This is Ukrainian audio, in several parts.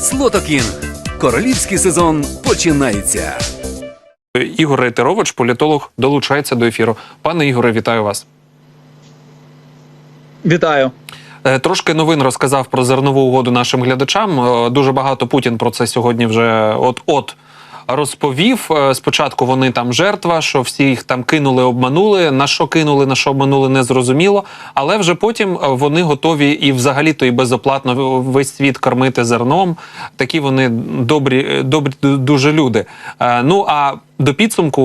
Слотокінг. Королівський сезон починається. Ігор Рейтерович, політолог, долучається до ефіру. Пане Ігоре, вітаю вас. Вітаю. Е, Трошки новин розказав про зернову угоду нашим глядачам. Е, Дуже багато Путін про це сьогодні вже от-от розповів. Е, Спочатку вони там жертва, що всі їх там кинули, обманули. На що кинули, на що обманули, не зрозуміло. Але вже потім е, вони готові і взагалі-то і безоплатно весь світ кормити зерном. Такі вони добрі, е, добрі дуже люди. Ну а до підсумку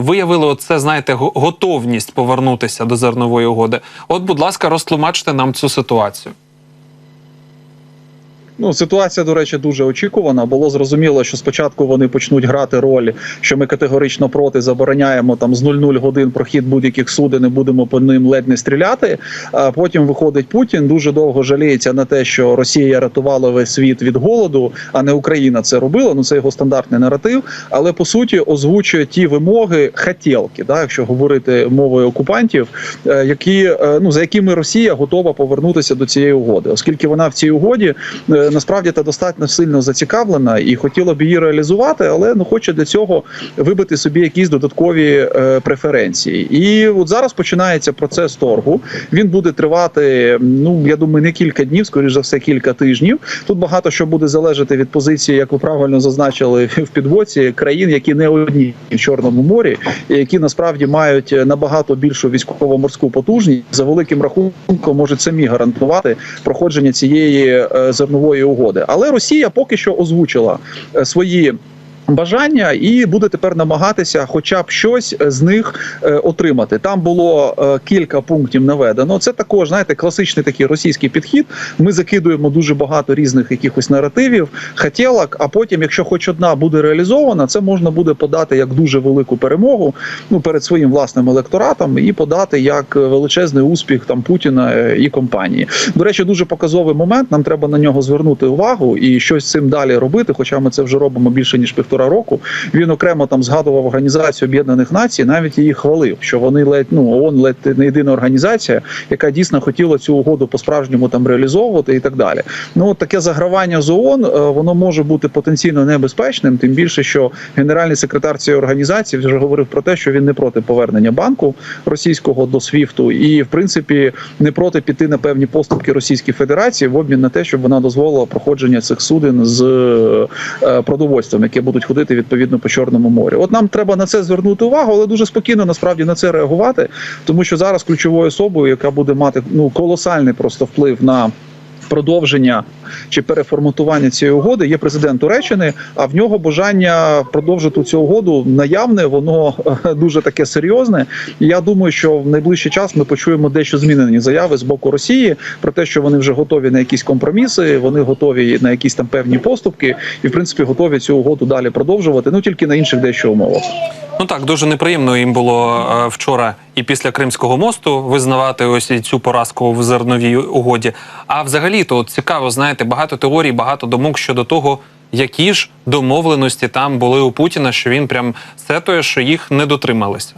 виявили оце, знаєте, готовність повернутися до зернової угоди. От, будь ласка, розтлумачте нам цю ситуацію. Ну, ситуація, до речі, дуже очікувана. Було зрозуміло, що спочатку вони почнуть грати роль, що ми категорично проти забороняємо там з 00 годин прохід будь-яких суден, не будемо по ним ледь не стріляти. А потім виходить Путін, дуже довго жаліється на те, що Росія рятувала весь світ від голоду, а не Україна це робила. Ну це його стандартний наратив. Але по суті озвучує ті вимоги хотілки, да, якщо говорити мовою окупантів, е, які е, ну за якими Росія готова повернутися до цієї угоди, оскільки вона в цій угоді е, насправді та достатньо сильно зацікавлена і хотіла б її реалізувати, але ну хоче для цього вибити собі якісь додаткові е, преференції. І от зараз починається процес торгу. Він буде тривати. Ну я думаю, не кілька днів, скоріш за все, кілька тижнів. Тут багато що буде залежати від позиції, як ви правильно зазначили в підвоці країн, які не одні в Чорному морі, які насправді мають набагато більшу військово-морську потужність за великим рахунком можуть самі гарантувати проходження цієї е, зернової угоди. Але Росія поки що озвучила е, свої. Бажання і буде тепер намагатися, хоча б щось з них е, отримати. Там було е, кілька пунктів наведено. Це також знаєте класичний такий російський підхід. Ми закидуємо дуже багато різних якихось наративів, хотілок. А потім, якщо хоч одна буде реалізована, це можна буде подати як дуже велику перемогу ну перед своїм власним електоратом і подати як величезний успіх там Путіна е, і компанії. До речі, дуже показовий момент. Нам треба на нього звернути увагу і щось з цим далі робити. Хоча ми це вже робимо більше ніж півтора року. Він окремо там згадував організацію Об'єднаних Націй, навіть її хвалив, що вони ледь ну ООН ледь не єдина організація, яка дійсно хотіла цю угоду по справжньому там реалізовувати і так далі. Ну от таке загравання з ООН, е, воно може бути потенційно небезпечним, тим більше, що генеральний секретар цієї організації вже говорив про те, що він не проти повернення банку російського до СВІФТу, і в принципі не проти піти на певні поступки Російській Федерації в обмін на те, щоб вона дозволила проходження цих суден з е, продовольством, яке будуть ходити відповідно по чорному морю. От нам треба на це звернути увагу, але дуже спокійно насправді на це реагувати, тому що зараз ключовою особою, яка буде мати ну колосальний просто вплив на. Продовження чи переформатування цієї угоди є президент Туреччини. А в нього бажання продовжити цю угоду наявне, воно е, дуже таке серйозне. Я думаю, що в найближчий час ми почуємо дещо змінені заяви з боку Росії про те, що вони вже готові на якісь компроміси, вони готові на якісь там певні поступки, і в принципі готові цю угоду далі продовжувати. Ну тільки на інших дещо умовах. Ну так, дуже неприємно їм було е, вчора і після Кримського мосту визнавати ось цю поразку в зерновій угоді. А взагалі, то цікаво, знаєте, багато теорій, багато думок щодо того, які ж домовленості там були у Путіна, що він прям сетує, що їх не дотрималися.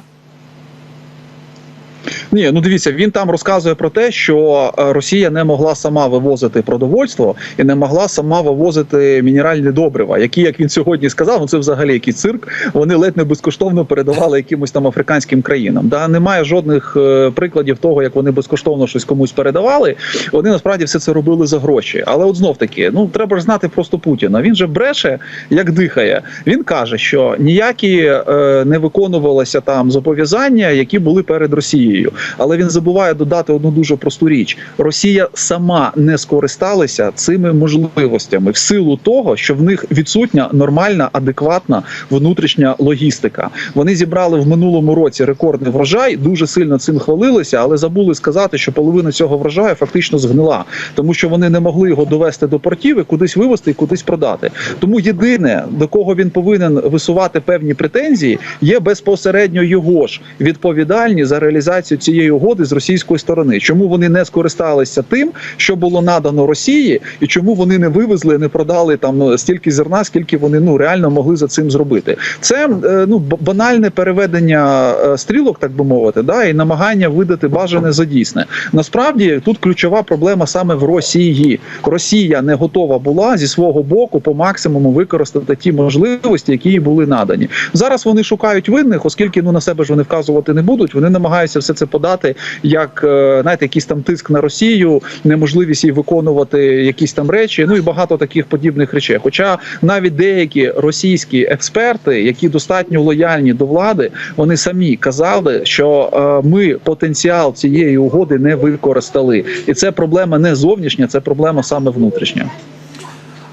Ні, ну дивіться, він там розказує про те, що е, Росія не могла сама вивозити продовольство і не могла сама вивозити мінеральні добрива, які, як він сьогодні сказав, ну це взагалі якийсь цирк. Вони ледь не безкоштовно передавали якимось там африканським країнам. Да, немає жодних е, прикладів того, як вони безкоштовно щось комусь передавали. Вони насправді все це робили за гроші. Але от знов таки, ну треба ж знати просто Путіна. Він же бреше, як дихає. Він каже, що ніякі е, не виконувалися там зобов'язання, які були перед Росією. Але він забуває додати одну дуже просту річ: Росія сама не скористалася цими можливостями в силу того, що в них відсутня нормальна, адекватна внутрішня логістика. Вони зібрали в минулому році рекордний врожай, дуже сильно цим хвалилися, але забули сказати, що половина цього врожаю фактично згнила, тому що вони не могли його довести до портів і кудись вивезти і кудись продати. Тому єдине до кого він повинен висувати певні претензії, є безпосередньо його ж відповідальні за реалізацію реалізацію цієї угоди з російської сторони. Чому вони не скористалися тим, що було надано Росії, і чому вони не вивезли, не продали там стільки зерна, скільки вони ну реально могли за цим зробити? Це е, ну банальне переведення е, стрілок, так би мовити, да і намагання видати бажане за дійсне. Насправді тут ключова проблема саме в Росії. Росія не готова була зі свого боку по максимуму використати ті можливості, які їй були надані. Зараз вони шукають винних, оскільки ну на себе ж вони вказувати не будуть. Вони намагаються все це подати як е, знаєте, якийсь там тиск на Росію, неможливість їй виконувати якісь там речі. Ну і багато таких подібних речей. Хоча навіть деякі російські експерти, які достатньо лояльні до влади, вони самі казали, що е, ми потенціал цієї угоди не використали, і це проблема не зовнішня, це проблема саме внутрішня.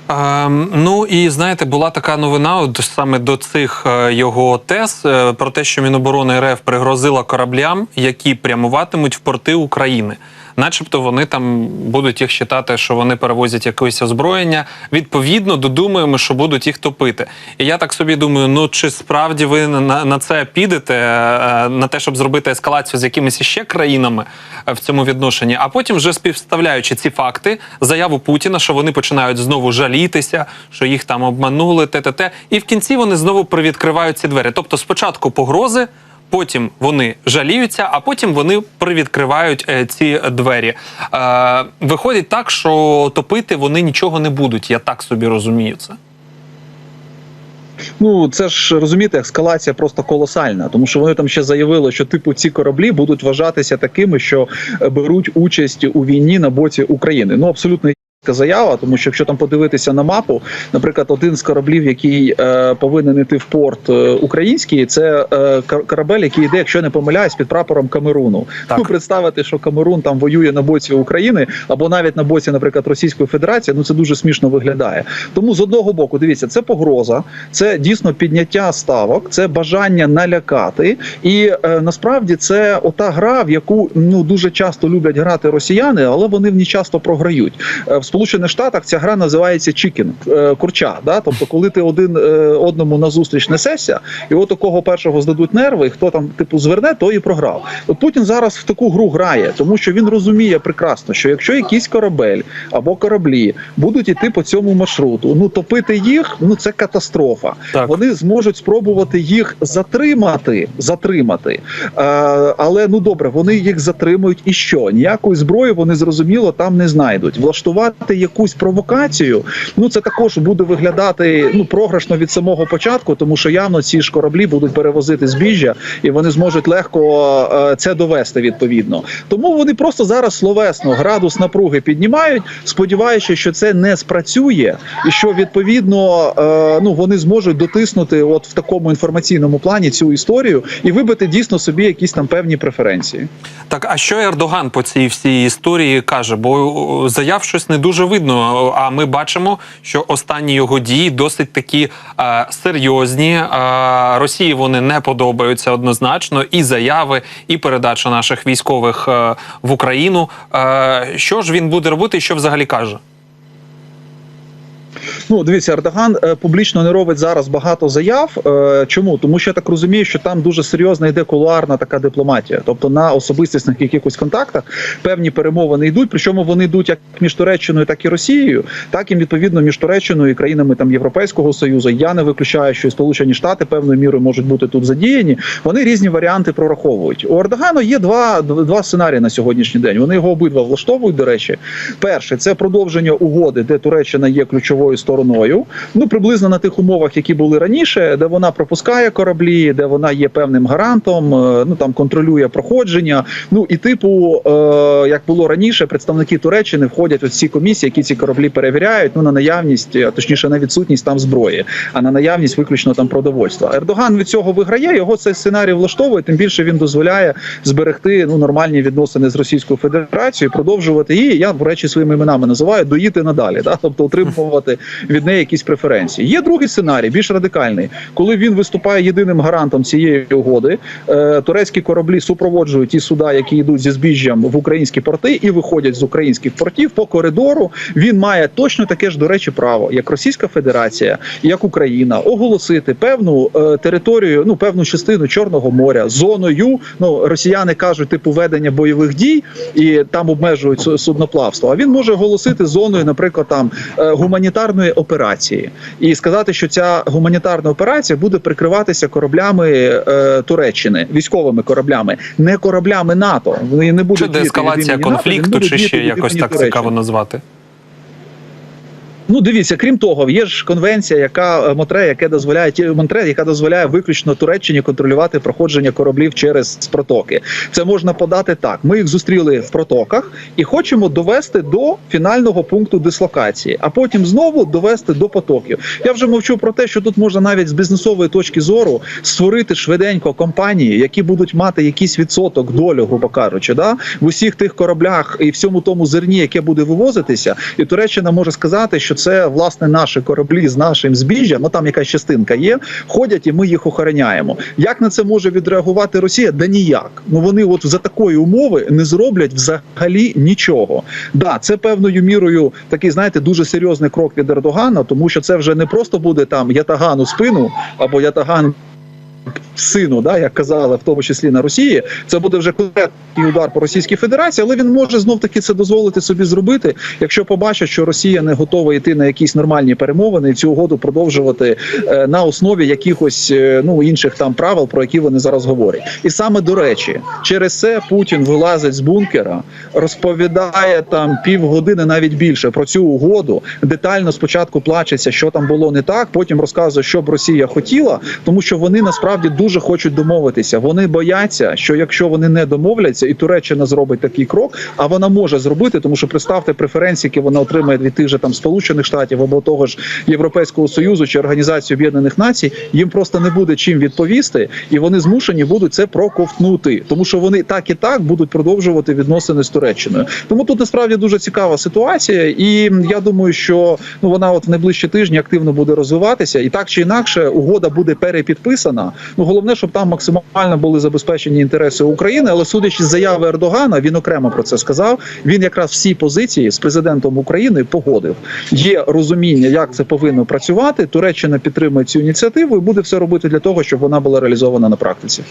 Ем, ну і знаєте, була така новина, от саме до цих е, його тез е, про те, що Міноборони РФ пригрозила кораблям, які прямуватимуть в порти України. Начебто вони там будуть їх вважати, що вони перевозять якесь озброєння. Відповідно, додумуємо, що будуть їх топити. І я так собі думаю: ну чи справді ви на, на це підете, е, на те, щоб зробити ескалацію з якимись ще країнами е, в цьому відношенні, а потім вже співставляючи ці факти, заяву Путіна, що вони починають знову жалітися, що їх там обманули, те, те, те. І в кінці вони знову привідкривають ці двері. Тобто, спочатку погрози. Потім вони жаліються, а потім вони привідкривають е, ці двері. Е, виходить так, що топити вони нічого не будуть. Я так собі розумію це. Ну це ж розумієте, ескалація просто колосальна, тому що вони там ще заявили, що типу ці кораблі будуть вважатися такими, що е, беруть участь у війні на боці України. Ну абсолютно. Заява, тому що якщо там подивитися на мапу, наприклад, один з кораблів, який е, повинен йти в порт е, український, це е, корабель, який йде, якщо не помиляюсь, під прапором Камеруну. Так. Ну представити, що Камерун там воює на боці України або навіть на боці, наприклад, Російської Федерації, ну це дуже смішно виглядає. Тому з одного боку, дивіться, це погроза, це дійсно підняття ставок, це бажання налякати, і е, насправді це ота гра, в яку ну дуже часто люблять грати росіяни, але вони в ній часто програють. Е, в Сполучених Штатах ця гра називається чікінг, е, курча. Да? Тобто, коли ти один е, одному назустріч несешся, і от у кого першого здадуть нерви, і хто там типу зверне, то і програв. От Путін зараз в таку гру грає, тому що він розуміє прекрасно, що якщо якийсь корабель або кораблі будуть іти по цьому маршруту, ну топити їх, ну це катастрофа. Так. Вони зможуть спробувати їх затримати, затримати. Е, але ну добре, вони їх затримують, і що? Ніякої зброї вони зрозуміло там не знайдуть. Влаштувати якусь провокацію, ну це також буде виглядати ну програшно від самого початку, тому що явно ці ж кораблі будуть перевозити збіжжя, і вони зможуть легко е, це довести відповідно. Тому вони просто зараз словесно градус напруги піднімають, сподіваючись, що це не спрацює, і що відповідно е, ну вони зможуть дотиснути, от в такому інформаційному плані цю історію і вибити дійсно собі якісь там певні преференції. Так, а що Ердоган по цій всій історії каже? Бо заяв щось не дуже видно. А ми бачимо, що останні його дії досить такі е, серйозні. Е, Росії вони не подобаються однозначно. І заяви, і передача наших військових е, в Україну. Е, що ж він буде робити, що взагалі каже? Ну, дивіться, Ердоган е, публічно не робить зараз багато заяв. Е, чому? Тому що я так розумію, що там дуже серйозна йде кулуарна така дипломатія. Тобто на особистісних якихось контактах певні перемовини йдуть. Причому вони йдуть як між Туреччиною, так і Росією, так і відповідно між Туреччиною і країнами там Європейського союзу. Я не виключаю, що і Сполучені Штати певною мірою можуть бути тут задіяні. Вони різні варіанти прораховують. У Ердогану є два, два сценарії на сьогоднішній день. Вони його обидва влаштовують. До речі, перше це продовження угоди, де Туреччина є ключовою стороною. Ну приблизно на тих умовах, які були раніше, де вона пропускає кораблі, де вона є певним гарантом, е, ну там контролює проходження. Ну і типу, е, як було раніше, представники Туреччини входять у ці комісії, які ці кораблі перевіряють. Ну на наявність, а точніше на відсутність там зброї, а на наявність виключно там продовольства. Ердоган від цього виграє. Його цей сценарій влаштовує. Тим більше він дозволяє зберегти ну нормальні відносини з Російською Федерацією, продовжувати її. Я в речі своїми іменами називаю доїти надалі, да? тобто утримувати отримали від неї якісь преференції. Є другий сценарій, більш радикальний, коли він виступає єдиним гарантом цієї угоди. Е, турецькі кораблі супроводжують ті суда, які йдуть зі збіжжям в українські порти і виходять з українських портів по коридору. Він має точно таке ж до речі право, як Російська Федерація, як Україна, оголосити певну е, територію, ну певну частину Чорного моря зоною. Ну росіяни кажуть, типу ведення бойових дій і там обмежують судноплавство. А він може оголосити зоною, наприклад, там е, гуманітарної операції, і сказати, що ця гуманітарна операція буде прикриватися кораблями е, Туреччини, військовими кораблями, не кораблями НАТО. Вони не будуть Чи деескалація НАТО, конфлікту, чи ще якось так Туреччини. цікаво назвати? Ну, дивіться, крім того, є ж конвенція, яка е, Монтре, яке дозволяє Монтре, яка дозволяє виключно Туреччині контролювати проходження кораблів через протоки. Це можна подати так. Ми їх зустріли в протоках і хочемо довести до фінального пункту дислокації, а потім знову довести до потоків. Я вже мовчу про те, що тут можна навіть з бізнесової точки зору створити швиденько компанії, які будуть мати якийсь відсоток долю, грубо кажучи, да в усіх тих кораблях і всьому тому зерні, яке буде вивозитися, і Туреччина може сказати, що це власне наші кораблі з нашим збіжжям, ну там якась частинка є, ходять і ми їх охороняємо. Як на це може відреагувати Росія? Да ніяк. Ну вони от за такої умови не зроблять взагалі нічого. Да, це певною мірою такий, знаєте, дуже серйозний крок від Ердогана, тому що це вже не просто буде там ятаган у спину або ятаган сину, да, як казали, в тому числі на Росії, це буде вже конкретний удар по Російській Федерації, але він може знов таки це дозволити собі зробити, якщо побачить, що Росія не готова йти на якісь нормальні перемовини і цю угоду продовжувати е, на основі якихось е, ну інших там правил, про які вони зараз говорять. І саме до речі, через це Путін вилазить з бункера, розповідає там півгодини, навіть більше про цю угоду. Детально спочатку плачеться, що там було не так. Потім розказує, що б Росія хотіла, тому що вони насправді дуже хочуть домовитися. Вони бояться, що якщо вони не домовляться, і Туреччина зробить такий крок, а вона може зробити, тому що представте преференції, які вона отримає від тих же там Сполучених Штатів або того ж Європейського союзу чи Організації Об'єднаних Націй, їм просто не буде чим відповісти, і вони змушені будуть це проковтнути, тому що вони так і так будуть продовжувати відносини з Туреччиною. Тому тут насправді дуже цікава ситуація, і я думаю, що ну вона от в найближчі тижні активно буде розвиватися, і так чи інакше угода буде перепідписана. Ну головне, щоб там максимально були забезпечені інтереси України. Але судячи з заяви Ердогана, він окремо про це сказав. Він якраз всі позиції з президентом України погодив. Є розуміння, як це повинно працювати. Туреччина підтримує цю ініціативу і буде все робити для того, щоб вона була реалізована на практиці.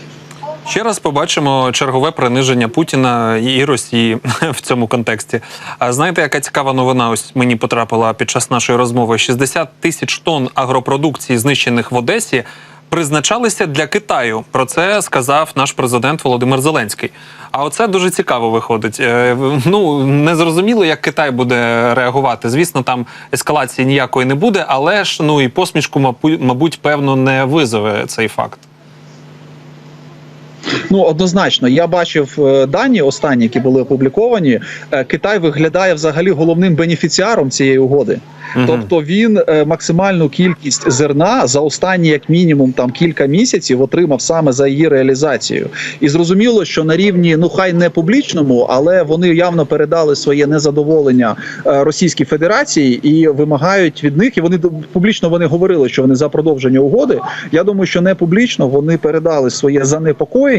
Ще раз побачимо чергове приниження Путіна і Росії в цьому контексті. А знаєте, яка цікава новина? Ось мені потрапила під час нашої розмови: 60 тисяч тонн агропродукції, знищених в Одесі. Призначалися для Китаю. Про це сказав наш президент Володимир Зеленський. А оце дуже цікаво виходить. Е, Ну не зрозуміло, як Китай буде реагувати. Звісно, там ескалації ніякої не буде, але ж ну і посмішку, мабуть, певно, не визове цей факт. Ну однозначно, я бачив е, дані останні, які були опубліковані. Е, Китай виглядає взагалі головним бенефіціаром цієї угоди. Мгм. Тобто він е, максимальну кількість зерна за останні, як мінімум, там кілька місяців отримав саме за її реалізацію. І зрозуміло, що на рівні, ну хай не публічному, але вони явно передали своє незадоволення е, Російській Федерації і вимагають від них. І вони публічно вони говорили, що вони за продовження угоди. Я думаю, що не публічно вони передали своє занепокоєння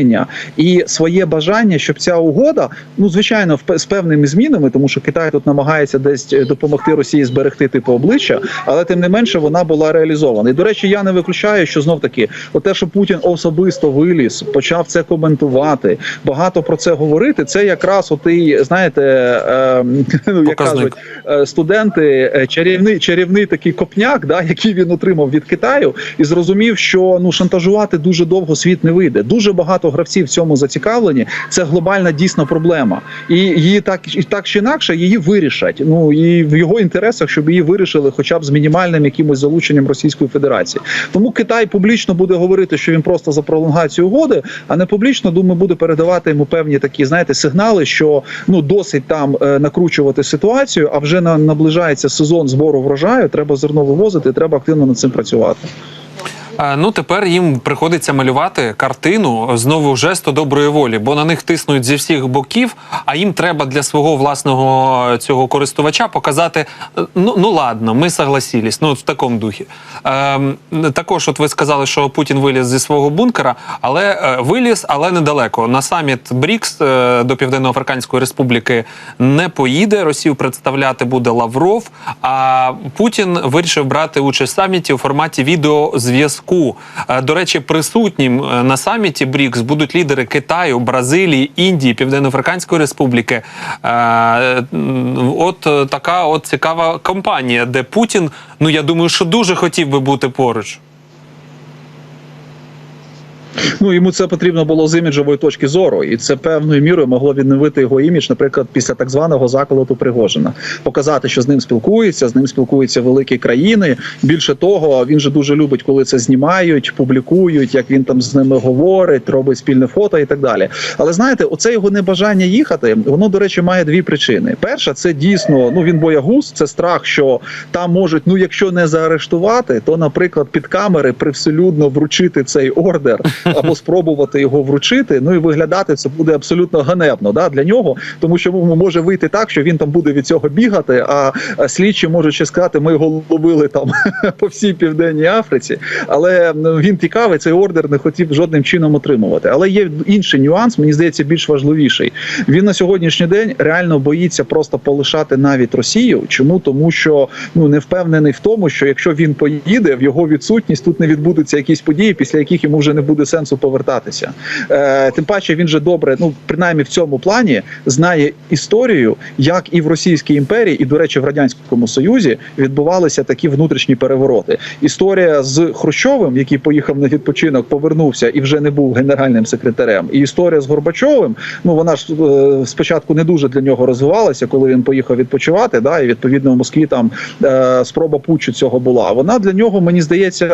і своє бажання, щоб ця угода, ну звичайно, з певними змінами, тому що Китай тут намагається десь е, допомогти Росії зберегти типу обличчя, але тим не менше вона була реалізована. І до речі, я не виключаю, що знов таки, от те, що Путін особисто виліз, почав це коментувати, багато про це говорити. Це якраз отий, знаєте, е, ну, як кажуть, е, студенти е, чарівний чарівний такий копняк, да, який він отримав від Китаю, і зрозумів, що ну шантажувати дуже довго світ не вийде. Дуже багато гравців в цьому зацікавлені. Це глобальна дійсно проблема, і її так і так чи інакше її вирішать. Ну і в його інтересах, щоб її вирішили, хоча б з мінімальним якимось залученням Російської Федерації. Тому Китай публічно буде говорити, що він просто за пролонгацію угоди, а не публічно думаю, буде передавати йому певні такі, знаєте, сигнали, що ну досить там е, накручувати ситуацію, а вже на наближається сезон збору врожаю. Треба зерно вивозити, треба активно над цим працювати. Ну тепер їм приходиться малювати картину знову жесту доброї волі, бо на них тиснуть зі всіх боків. А їм треба для свого власного цього користувача показати: ну ну ладно, ми согласились. Ну в такому духі. Ем, також, от ви сказали, що Путін виліз зі свого бункера, але е, виліз, але недалеко. На саміт БРІКС е, до Південно-Африканської Республіки не поїде. Росію представляти буде Лавров. А Путін вирішив брати участь в саміті у форматі відеозв'язку. Е, До речі, присутнім е, на саміті БРІКС будуть лідери Китаю, Бразилії, Індії, Південно-Африканської Республіки. Е, От така от цікава компанія, де Путін, ну я думаю, що дуже хотів би бути поруч. Ну йому це потрібно було з іміджової точки зору, і це певною мірою могло відновити його імідж, наприклад, після так званого заколоту Пригожина, показати, що з ним спілкуються, з ним спілкуються великі країни. Більше того, він же дуже любить, коли це знімають, публікують, як він там з ними говорить, робить спільне фото і так далі. Але знаєте, оце його небажання їхати, воно до речі має дві причини. Перша, це дійсно ну він боягуз, це страх, що там можуть, ну якщо не заарештувати, то, наприклад, під камери привселюдно вручити цей ордер або спробувати його вручити. Ну і виглядати це буде абсолютно ганебно да, для нього, тому що може вийти так, що він там буде від цього бігати. А слідчі можуть ще сказати, ми його ловили там по всій південній Африці. Але ну, він тікав і цей ордер не хотів жодним чином отримувати. Але є інший нюанс, мені здається, більш важливіший. Він на сьогоднішній день реально боїться просто полишати навіть Росію. Чому тому, що ну не впевнений в тому, що якщо він поїде, в його відсутність тут не відбудуться якісь події, після яких йому вже не буде сенсу повертатися. Е, тим паче він же добре, ну принаймні в цьому плані знає історію, як і в Російській імперії, і до речі, в радянському союзі відбувалися такі внутрішні перевороти. Історія з Хрущовим, який поїхав на відпочинок, повернувся і вже не був генеральним секретарем. І історія з Горбачовим, ну вона ж е, спочатку не дуже для нього розвивалася, коли він поїхав відпочивати. Да, і відповідно в Москві там е, спроба путчу цього була. Вона для нього мені здається,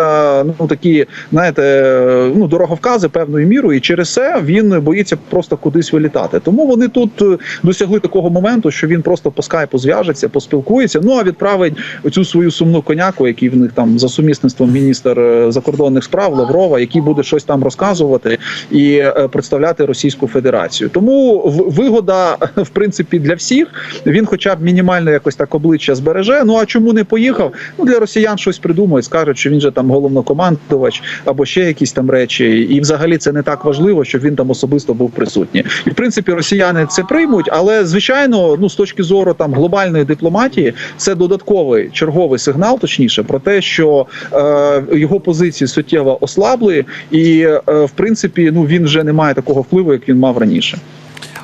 ну такі, знаєте, е, ну дороговкази певною мірою, і через це він боїться просто кудись вилітати. Тому вони тут е, досягли такого моменту, що він просто по скайпу зв'яжеться, поспілкується. Ну а відправить цю свою сумну коняку, який в них там за сумісництвом міністр е, закордонних справ Лаврова, який буде щось там розказувати і е, представляти Російську Федерацію. Тому вигода в принципі для всіх. Він, хоча б мінімально якось так обличчя збереже. Ну а чому не поїхав? Ну для росіян щось придумають, скажуть, що він же там головнокомандувач або ще якісь там речі. І взагалі це не так важливо, щоб він там особисто був присутній. І в принципі росіяни це приймуть, але звичайно, ну з точки зору там глобальної дипломатії, це додатковий черговий сигнал, точніше, про те, що е, його позиції суттєво ослабли, і е, в принципі, ну він вже не має такого впливу, як він мав раніше.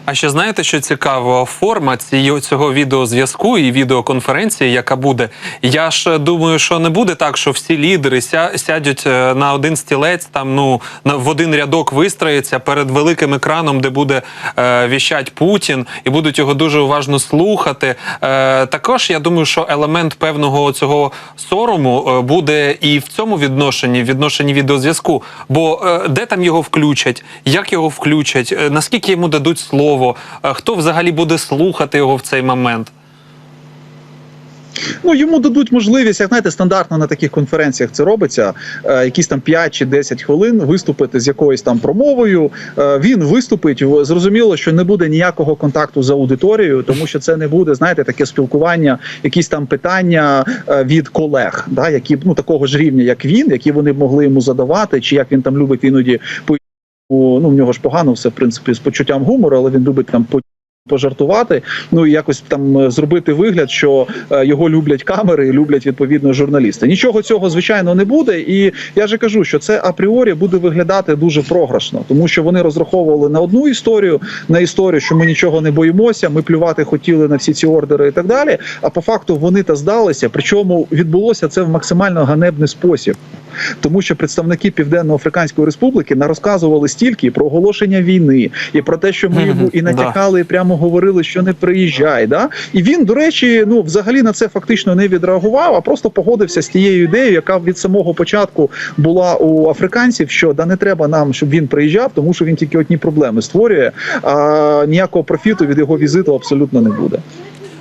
А ще знаєте, що цікаво, форма цього відеозв'язку і відеоконференції, яка буде. Я ж думаю, що не буде так, що всі лідери ся, сядуть е, на один стілець, там ну в один рядок вистроїться перед великим екраном, де буде е, віщать Путін, і будуть його дуже уважно слухати. Е, також я думаю, що елемент певного цього сорому е, буде і в цьому відношенні, в відношенні відеозв'язку. Бо е, де там його включать, як його включать, е, наскільки йому дадуть слово, е, хто взагалі буде слухати його в цей момент. Ну йому дадуть можливість, як знаєте, стандартно на таких конференціях це робиться. Е, якісь там 5 чи 10 хвилин виступити з якоюсь там промовою. Е, він виступить. Зрозуміло, що не буде ніякого контакту з аудиторією, тому що це не буде, знаєте, таке спілкування, якісь там питання е, від колег, да, які ну такого ж рівня, як він, які вони могли йому задавати, чи як він там любить іноді по ну в нього ж погано все в принципі з почуттям гумору, але він любить там по. Пожартувати, ну і якось там е, зробити вигляд, що е, його люблять камери і люблять відповідно журналісти. Нічого цього звичайно не буде. І я же кажу, що це апріорі буде виглядати дуже програшно, тому що вони розраховували на одну історію, на історію, що ми нічого не боїмося, ми плювати хотіли на всі ці ордери і так далі. А по факту вони та здалися. Причому відбулося це в максимально ганебний спосіб. Тому що представники Південно-Африканської Республіки нарозказували стільки про оголошення війни і про те, що ми йому і натякали, і прямо говорили, що не приїжджай. Да? І він, до речі, ну взагалі на це фактично не відреагував, а просто погодився з тією ідеєю, яка від самого початку була у африканців, що да не треба нам, щоб він приїжджав, тому що він тільки одні проблеми створює. А ніякого профіту від його візиту абсолютно не буде.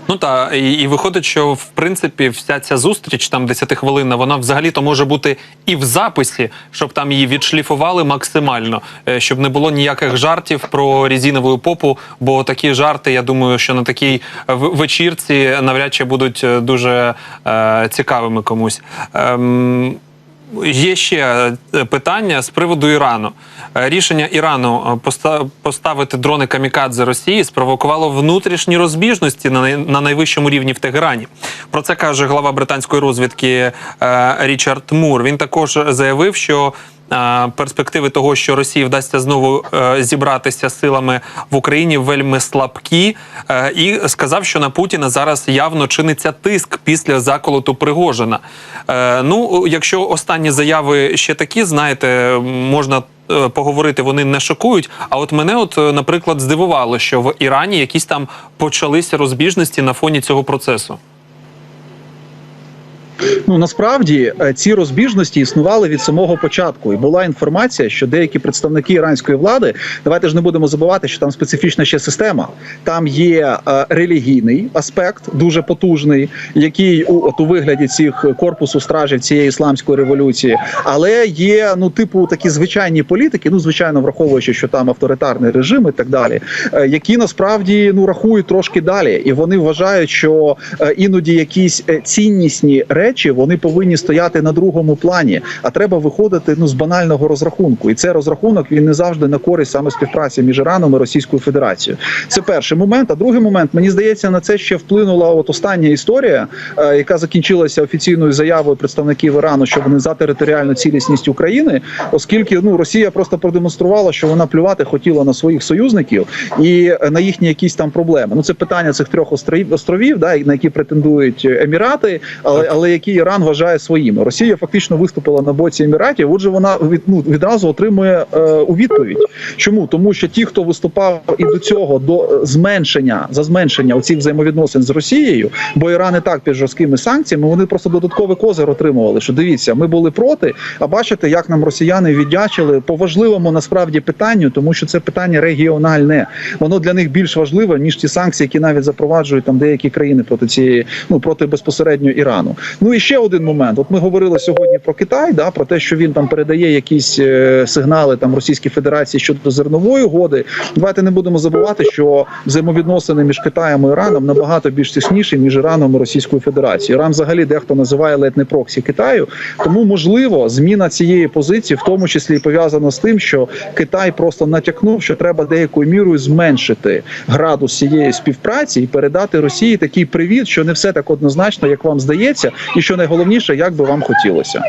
Ну та і, і виходить, що в принципі вся ця зустріч, там 10 хвилинна, вона взагалі то може бути і в записі, щоб там її відшліфували максимально, е, щоб не було ніяких жартів про різінову попу. Бо такі жарти, я думаю, що на такій в- вечірці навряд чи будуть е, дуже е, цікавими комусь. Ем, Є ще е, питання з приводу Ірану. Е, Рішення Ірану е, поста- поставити дрони камікадзе Росії спровокувало внутрішні розбіжності на най- на найвищому рівні в Тегерані. Про це каже глава британської розвідки Річард Мур. Він також заявив, що перспективи того, що Росії вдасться знову е, зібратися силами в Україні, вельми слабкі, е, і сказав, що на Путіна зараз явно чиниться тиск після заколоту Пригожина. Е, ну, якщо останні заяви ще такі, знаєте, можна. Поговорити вони не шокують. А от мене, от, наприклад, здивувало, що в Ірані якісь там почалися розбіжності на фоні цього процесу. Ну насправді е, ці розбіжності існували від самого початку, і була інформація, що деякі представники іранської влади, давайте ж не будемо забувати, що там специфічна ще система. Там є е, релігійний аспект, дуже потужний, який у от у вигляді цих корпусу стражів цієї ісламської революції, але є ну типу такі звичайні політики, ну звичайно, враховуючи, що там авторитарний режим і так далі, е, які насправді ну рахують трошки далі, і вони вважають, що іноді якісь ціннісні речі вони повинні стояти на другому плані, а треба виходити ну з банального розрахунку. І цей розрахунок він не завжди на користь саме співпраці між Іраном і Російською Федерацією. Це перший момент. А другий момент, мені здається, на це ще вплинула от остання історія, е, яка закінчилася офіційною заявою представників Ірану, що вони за територіальну цілісність України, оскільки ну Росія просто продемонструвала, що вона плювати хотіла на своїх союзників і е, на їхні якісь там проблеми. Ну це питання цих трьох островів, островів, да, на які претендують Емірати, але, але які Іран вважає своїми. Росія фактично виступила на боці Еміратів. Отже, вона від, ну, відразу отримує е, у відповідь. Чому тому, що ті, хто виступав і до цього до е, зменшення за зменшення оцих взаємовідносин з Росією, бо Іран і так під жорсткими санкціями, вони просто додатковий козир отримували. Що дивіться, ми були проти. А бачите, як нам росіяни віддячили по важливому насправді питанню, тому що це питання регіональне. Воно для них більш важливе ніж ті санкції, які навіть запроваджують там деякі країни проти цієї, ну проти безпосередньо Ірану. Ну і ще один момент. От ми говорили сьогодні про Китай, да про те, що він там передає якісь е, сигнали там Російській Федерації щодо зернової угоди. Давайте не будемо забувати, що взаємовідносини між Китаєм і Іраном набагато більш тісніші ніж Іраном і Російською Федерацією. Іран взагалі дехто називає ледь не проксі Китаю. Тому можливо зміна цієї позиції, в тому числі пов'язана з тим, що Китай просто натякнув, що треба деякою мірою зменшити градус цієї співпраці і передати Росії такий привіт, що не все так однозначно, як вам здається, і що найголовніше, як би вам хотілося.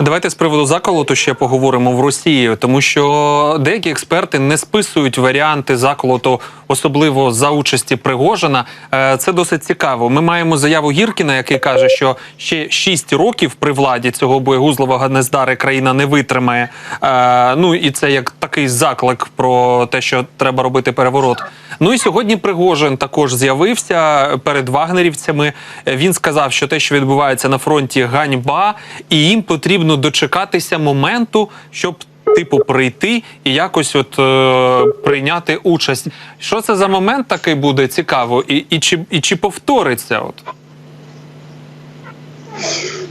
Давайте з приводу заколоту ще поговоримо в Росії, тому що деякі експерти не списують варіанти заколоту, особливо за участі Пригожина. Е, Це досить цікаво. Ми маємо заяву Гіркіна, який каже, що ще 6 років при владі цього боєгузлового гнездари країна не витримає. Е, Ну і це як такий заклик про те, що треба робити переворот. Ну і сьогодні Пригожин також з'явився перед вагнерівцями. Е, Він сказав, що те, що відбувається на фронті, ганьба, і їм потрібно дочекатися моменту, щоб. Типу, прийти і якось от е, прийняти участь. Що це за момент такий буде цікаво, і, і, чи, і чи повториться? От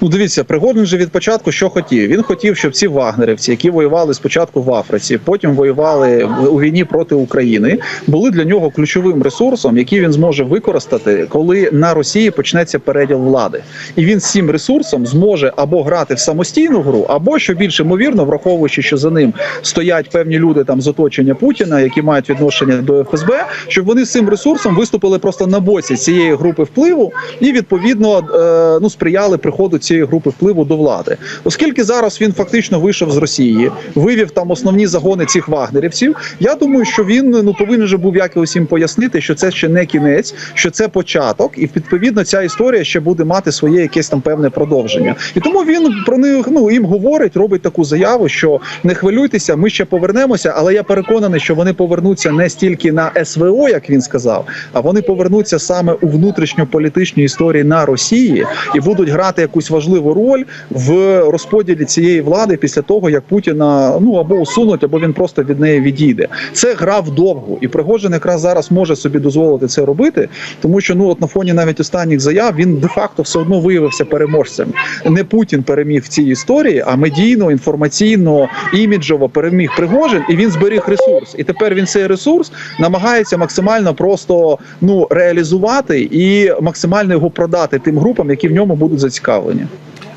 Ну, дивіться, Пригожин же від початку що хотів. Він хотів, щоб ці вагнерівці, які воювали спочатку в Африці, потім воювали у війні проти України, були для нього ключовим ресурсом, який він зможе використати, коли на Росії почнеться переділ влади. І він з цим ресурсом зможе або грати в самостійну гру, або що більш ймовірно, враховуючи, що за ним стоять певні люди там з оточення Путіна, які мають відношення до ФСБ, щоб вони з цим ресурсом виступили просто на боці цієї групи впливу і відповідно е, ну сприяли приходу цієї групи впливу до влади, оскільки зараз він фактично вийшов з Росії, вивів там основні загони цих вагнерівців. Я думаю, що він ну повинен же був як і пояснити, що це ще не кінець, що це початок, і відповідно ця історія ще буде мати своє якесь там певне продовження. І тому він про них ну їм говорить, робить таку заяву, що не хвилюйтеся, ми ще повернемося. Але я переконаний, що вони повернуться не стільки на СВО, як він сказав, а вони повернуться саме у внутрішньополітичній історії на Росії і будуть грати якусь важливу роль в розподілі цієї влади після того, як Путіна ну або усунуть, або він просто від неї відійде. Це гра вдовго, і Пригожин якраз зараз може собі дозволити це робити, тому що ну от на фоні навіть останніх заяв він де-факто все одно виявився переможцем. Не Путін переміг в цій історії, а медійно, інформаційно, іміджово переміг Пригожин, і він зберіг ресурс. І тепер він цей ресурс намагається максимально просто ну реалізувати і максимально його продати тим групам, які в ньому будуть зацікавлені.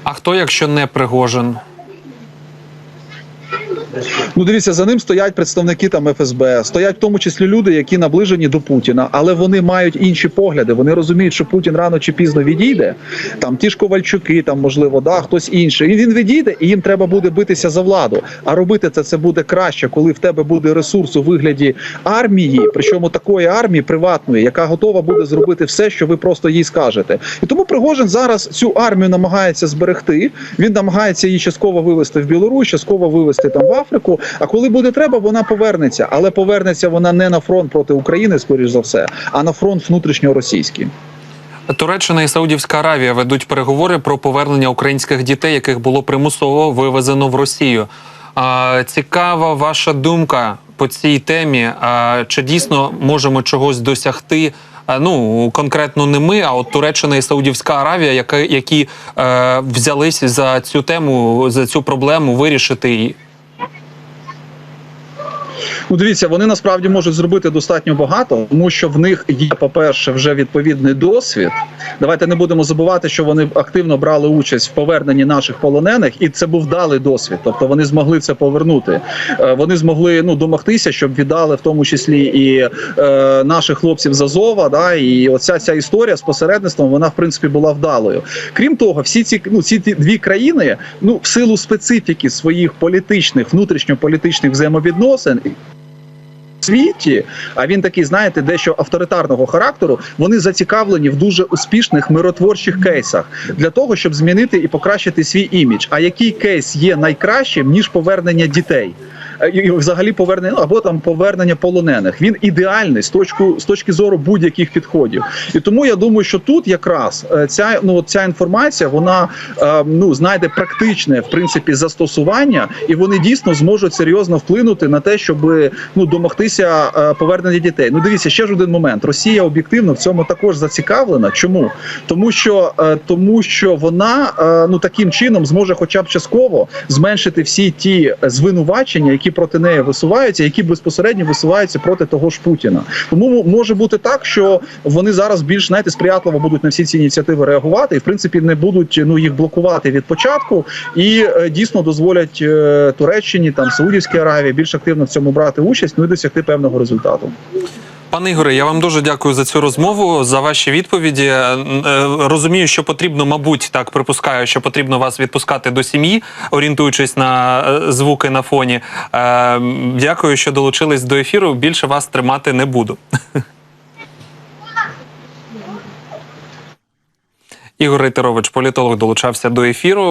А хто, якщо не Пригожин? Ну, дивіться, за ним стоять представники там ФСБ, стоять в тому числі люди, які наближені до Путіна, але вони мають інші погляди. Вони розуміють, що Путін рано чи пізно відійде. Там ті ж Ковальчуки, там можливо, да, хтось інший. Він відійде, і їм треба буде битися за владу. А робити це це буде краще, коли в тебе буде ресурс у вигляді армії, причому такої армії приватної, яка готова буде зробити все, що ви просто їй скажете. І тому Пригожин зараз цю армію намагається зберегти. Він намагається її частково вивести в Білорусь, частково вивести там в Африку. А коли буде треба, вона повернеться. Але повернеться вона не на фронт проти України, скоріш за все, а на фронт внутрішньоросійський. Туреччина і Саудівська Аравія ведуть переговори про повернення українських дітей, яких було примусово вивезено в Росію. Цікава ваша думка по цій темі. А, чи дійсно можемо чогось досягти? Ну конкретно не ми, а от Туреччина і Саудівська Аравія, яка, які е, взялись за цю тему, за цю проблему вирішити. Ну, дивіться, вони насправді можуть зробити достатньо багато, тому що в них є, по-перше, вже відповідний досвід. Давайте не будемо забувати, що вони активно брали участь в поверненні наших полонених, і це був далий досвід. Тобто вони змогли це повернути. Е, Вони змогли ну домогтися, щоб віддали в тому числі і е, наших хлопців з Азова. Да, і оця ця історія з посередництвом вона в принципі була вдалою. Крім того, всі ці ну ці дві країни, ну в силу специфіки своїх політичних внутрішньополітичних взаємовідносин світі, а він такий, знаєте, дещо авторитарного характеру. Вони зацікавлені в дуже успішних миротворчих кейсах для того, щоб змінити і покращити свій імідж. А який кейс є найкращим ніж повернення дітей? Е, І взагалі повернення ну, або там повернення полонених. Він ідеальний з точки з точки зору будь-яких підходів. І тому я думаю, що тут якраз е, ця ну ця інформація вона е, ну знайде практичне в принципі застосування, і вони дійсно зможуть серйозно вплинути на те, щоб ну домогтися повернення дітей. Ну дивіться, ще ж один момент. Росія об'єктивно в цьому також зацікавлена. Чому? Тому що тому, що вона ну таким чином зможе, хоча б частково, зменшити всі ті звинувачення, які проти неї висуваються, які безпосередньо висуваються проти того ж Путіна. Тому може бути так, що вони зараз більш знаєте, сприятливо будуть на всі ці ініціативи реагувати, і в принципі не будуть ну їх блокувати від початку, і е, дійсно дозволять е, Туреччині там Саудівській Аравії більш активно в цьому брати участь, ну і досягти певного результату. Пане Ігоре, я вам дуже дякую за цю розмову, за ваші відповіді. Е, е, Розумію, що потрібно, мабуть, так припускаю, що потрібно вас відпускати до сім'ї, орієнтуючись на е, звуки на фоні. Дякую, що долучились до ефіру. Більше вас тримати не буду. Ігор Рейтерович, політолог, долучався до ефіру.